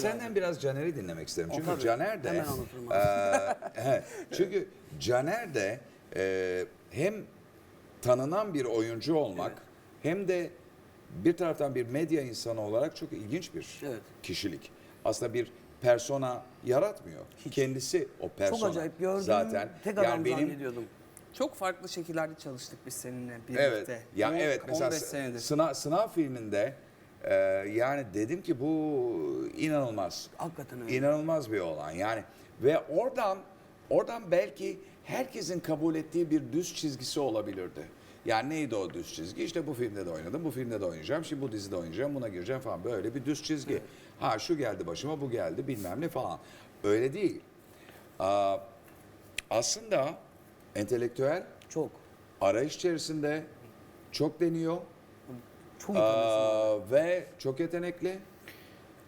Senden biraz Caner'i dinlemek isterim. Çünkü tabii. Caner de... Hemen evet. çünkü Caner de eee, hem tanınan bir oyuncu olmak hem de bir taraftan bir medya insanı olarak çok ilginç bir Evet. kişilik. Aslında bir persona yaratmıyor. Kendisi o persona. acayip gördüm. Zaten. Tek adam yani benim zannediyordum. Çok farklı şekillerde çalıştık biz seninle birlikte. Evet. Ya On- evet mesela 15 sı- senedir. sınav, sınav filminde e, yani dedim ki bu inanılmaz. Hakikaten öyle. İnanılmaz bir olan yani ve oradan oradan belki herkesin kabul ettiği bir düz çizgisi olabilirdi. Yani neydi o düz çizgi? İşte bu filmde de oynadım, bu filmde de oynayacağım, şimdi bu dizide oynayacağım, buna gireceğim falan. Böyle bir düz çizgi. Ha şu geldi başıma, bu geldi bilmem ne falan. Öyle değil. Aa, aslında entelektüel Çok. arayış içerisinde çok deniyor Çok utanıyorsun. Aa, ve çok yetenekli.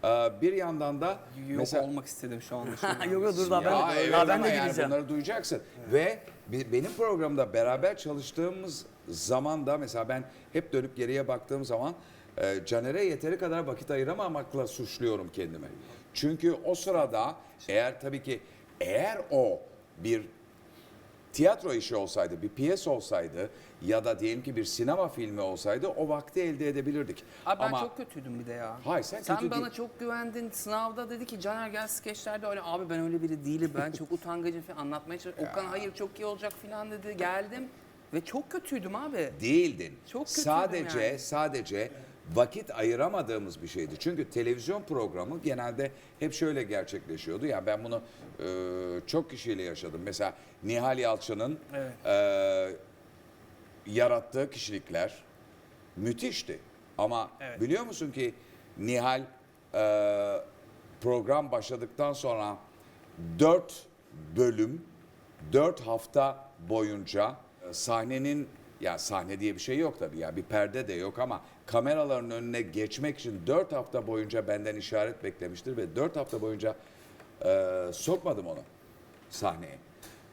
Aa, bir yandan da Yok mesela olmak istedim şu an. Yok yok dur daha ben ya de, evet daha ben ama de yani gireceğim. bunları duyacaksın. Ve bi- benim programda beraber çalıştığımız zamanda mesela ben hep dönüp geriye baktığım zaman e, Caner'e yeteri kadar vakit ayıramamakla suçluyorum kendimi. Çünkü o sırada eğer tabii ki eğer o bir tiyatro işi olsaydı, bir piyes olsaydı ya da diyelim ki bir sinema filmi olsaydı o vakti elde edebilirdik. Abi ben Ama çok kötüydüm bir de ya. Hayır, sen kötü bana değil. çok güvendin. Sınavda dedi ki Caner gel skeçlerde öyle. Abi ben öyle biri değilim. Ben çok utangacım falan anlatmaya çalışıyorum. Okan hayır çok iyi olacak falan dedi. Geldim ve çok kötüydüm abi. değildin. Çok kötüydüm sadece yani. sadece vakit ayıramadığımız bir şeydi. Çünkü televizyon programı genelde hep şöyle gerçekleşiyordu. Yani ben bunu e, çok kişiyle yaşadım. Mesela Nihal Yalçın'ın Evet. e, yarattığı kişilikler müthişti. Ama Evet. biliyor musun ki Nihal e, program başladıktan sonra dört bölüm, dört hafta boyunca e, sahnenin ya sahne diye bir şey yok tabii ya bir perde de yok ama kameraların önüne geçmek için dört hafta boyunca benden işaret beklemiştir ve dört hafta boyunca e, sokmadım onu sahneye.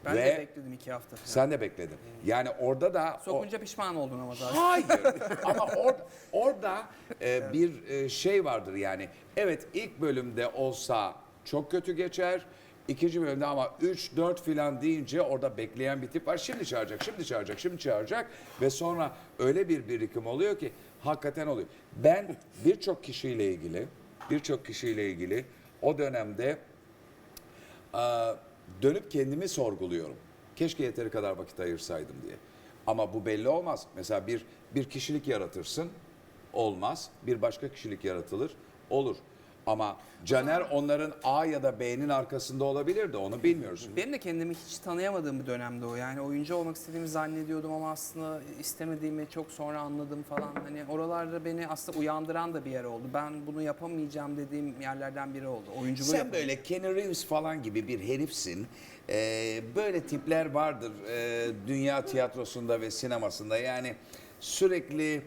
Ben ve de bekledim iki hafta falan. sen de bekledin. Yani orada da o- Sokunca pişman oldun ama zaten. Hayır. Ama or, orada e, bir e, şey vardır yani. Evet ilk bölümde olsa çok kötü geçer. İkinci bölümde ama 3 4 filan deyince orada bekleyen bir tip var. Şimdi çağıracak, şimdi çağıracak, şimdi çağıracak ve sonra öyle bir birikim oluyor ki hakikaten oluyor. Ben birçok kişiyle ilgili, birçok kişiyle ilgili o dönemde dönüp kendimi sorguluyorum. Keşke yeteri kadar vakit ayırsaydım diye. Ama bu belli olmaz. Mesela bir bir kişilik yaratırsın, olmaz. Bir başka kişilik yaratılır, olur. Ama Caner onların A ya da B'nin arkasında olabilirdi. Onu bilmiyoruz. Benim de kendimi hiç tanıyamadığım bir dönemde o. Yani oyuncu olmak istediğimi zannediyordum ama aslında istemediğimi çok sonra anladım falan. Hani oralarda beni aslında uyandıran da bir yer oldu. Ben bunu yapamayacağım dediğim yerlerden biri oldu. Oyunculuğu Sen böyle Kenny Reeves falan gibi bir herifsin. Ee, böyle tipler vardır ee, dünya tiyatrosunda ve sinemasında. Yani sürekli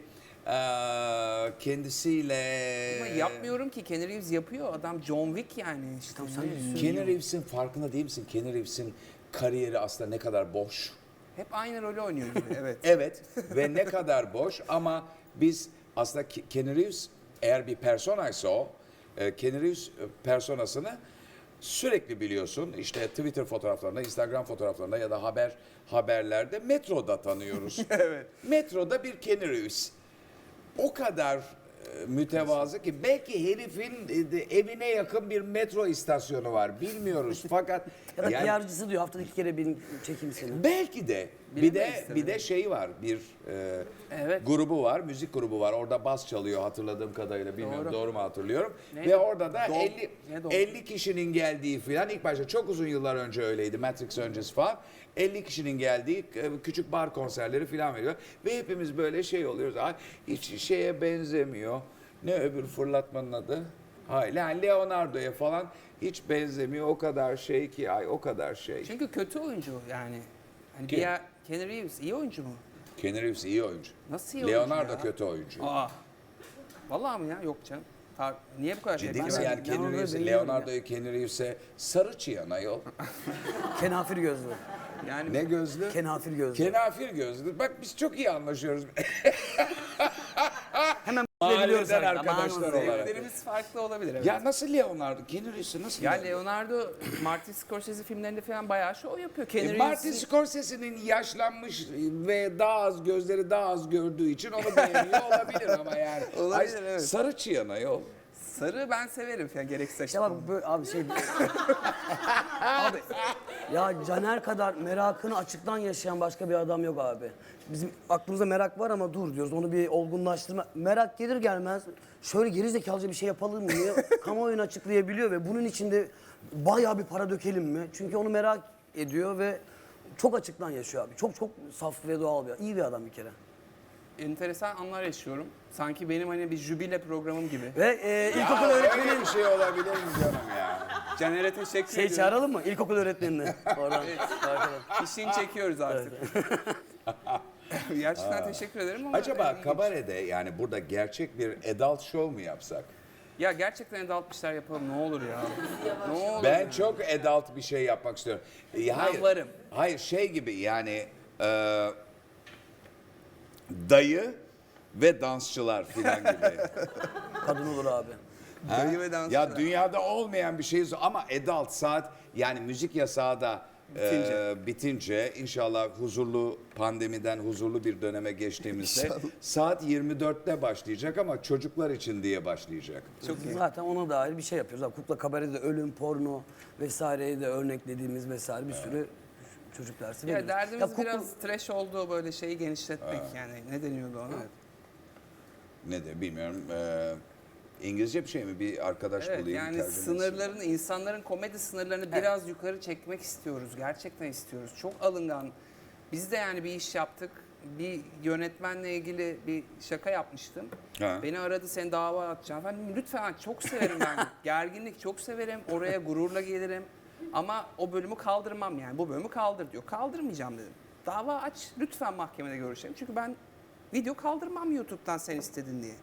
ee, kendisiyle... Ama yapmıyorum ki. Kenny Reeves yapıyor. Adam John Wick yani. işte. Tamam, sen de Reeves'in farkında değil misin? Kenny Reeves'in kariyeri aslında ne kadar boş. Hep aynı rolü oynuyor. Evet. Evet ve ne kadar boş ama biz aslında Ke- Kenny Reeves eğer bir personaysa o, e, Kenny Reeves e, personasını sürekli biliyorsun. İşte Twitter fotoğraflarında, Instagram fotoğraflarında ya da haber haberlerde metroda tanıyoruz. evet. Metroda bir Kenny Reeves. O kadar mütevazı ki belki herifin e, evine yakın bir metro istasyonu var. Bilmiyoruz fakat Ya da yani- PR'cısı diyor haftada iki kere bin çekeyim seni. Belki de. Bir de bir de şey var. Bir e, Evet. grubu var, müzik grubu var. Orada bas çalıyor hatırladığım kadarıyla. Bilmiyorum doğru, Doğru. mu hatırlıyorum. Neydi? Ve orada da Dol- 50 ne Dol- 50 kişinin geldiği filan ilk başta çok uzun yıllar önce öyleydi. Matrix öncesi falan. 50 kişinin geldiği e, küçük bar konserleri filan veriyor. Ve hepimiz böyle şey oluyoruz. Hiç şeye benzemiyor. Ne öbür fırlatmanın adı? Yani Leonardo'ya falan hiç benzemiyor. O kadar şey ki ay o kadar şey. Çünkü kötü oyuncu yani. Hani Kim? diğer Kenny Reeves iyi oyuncu mu? Kenny Reeves iyi oyuncu. Nasıl iyi oyuncu Leonardo ya? kötü oyuncu. Aa. Vallahi mi ya? Yok canım. Tar- Niye bu kadar Ciddi tepki misin yani Kenny Leonardo Reeves'e, beğeniyorum Leonardo'yu Kenny Reeves'e sarı çıyan ayol. Kenafir gözlü. Yani Ne gözlü? Kenafir gözlü. Kenafir gözlü. Bak biz çok iyi anlaşıyoruz. Biliyoruz Mahalleden sanki. Arkadaşlar Allah'ım. olarak. Zevklerimiz farklı olabilir evet. Ya nasıl Leonardo? Keanu Reeves'i nasıl? Ya Leonardo? Leonardo Martin Scorsese filmlerinde falan bayağı şov yapıyor. Keanu E, Martin Scorsese'nin yaşlanmış ve daha az gözleri daha az gördüğü için onu beğeniyor olabilir ama yani. Olabilir, Ay, evet. Sarı çiyana yol. Sarı ben severim falan gerekse. İşte bak böyle abi şey... abi ya Caner kadar merakını açıktan yaşayan başka bir adam yok abi. Bizim aklımızda merak var ama dur diyoruz onu bir olgunlaştırma. Merak gelir gelmez şöyle geri zekalıca bir şey yapalım mı diye kamuoyunu açıklayabiliyor ve bunun içinde bayağı bir para dökelim mi? Çünkü onu merak ediyor ve çok açıktan yaşıyor abi. Çok çok saf ve doğal bir iyi bir adam bir kere. Enteresan anlar yaşıyorum. Sanki benim hani bir jübile programım gibi. Ve e, ilkokul öğretmeni bir şey olabilir mi canım ya? Caner'e teşekkür şey ediyorum. çağıralım mı? İlkokul öğretmenini. Oradan. Arkadan. İşini çekiyoruz artık. Gerçekten teşekkür ederim ama Acaba ilginç. kabarede yani burada gerçek bir adult show mu yapsak? Ya gerçekten adult işler yapalım ne olur ya. ne olur. Ben ya. çok adult bir şey yapmak istiyorum. E, hayır, varım. Hayır şey gibi yani e, dayı ve dansçılar filan gibi. Kadın olur abi. Ha? Dayı ve dansçılar. Ya dünyada olmayan bir şey ama adult saat yani müzik yasağı da e, Bitince. bitince inşallah huzurlu pandemiden huzurlu bir döneme geçtiğimizde saat 24'te başlayacak ama çocuklar için diye başlayacak. Çok iyi. Zaten ona dair bir şey yapıyoruz. Kukla kabarede ölüm, porno vesaireyi de örneklediğimiz vesaire bir sürü çocuk dersi Ya veriyoruz. derdimiz Ya kukla- biraz trash olduğu böyle şeyi genişletmek yani. Ne deniyordu ona? Ne de bilmiyorum. e, İngilizce bir şey mi? Bir arkadaş Evet bulayım. yani tercümesi. sınırlarını, insanların komedi sınırlarını biraz yukarı çekmek istiyoruz. Gerçekten istiyoruz. Çok alıngan. Biz de yani bir iş yaptık. Bir yönetmenle ilgili bir şaka yapmıştım. Ha. Beni aradı seni dava atacağım. Ben dedim, lütfen çok severim ben. Gerginlik çok severim. Oraya gururla gelirim. Ama o bölümü kaldırmam yani. Bu bölümü kaldır diyor. Kaldırmayacağım dedim. Dava aç lütfen mahkemede görüşelim. Çünkü ben video kaldırmam YouTube'dan sen istedin diye.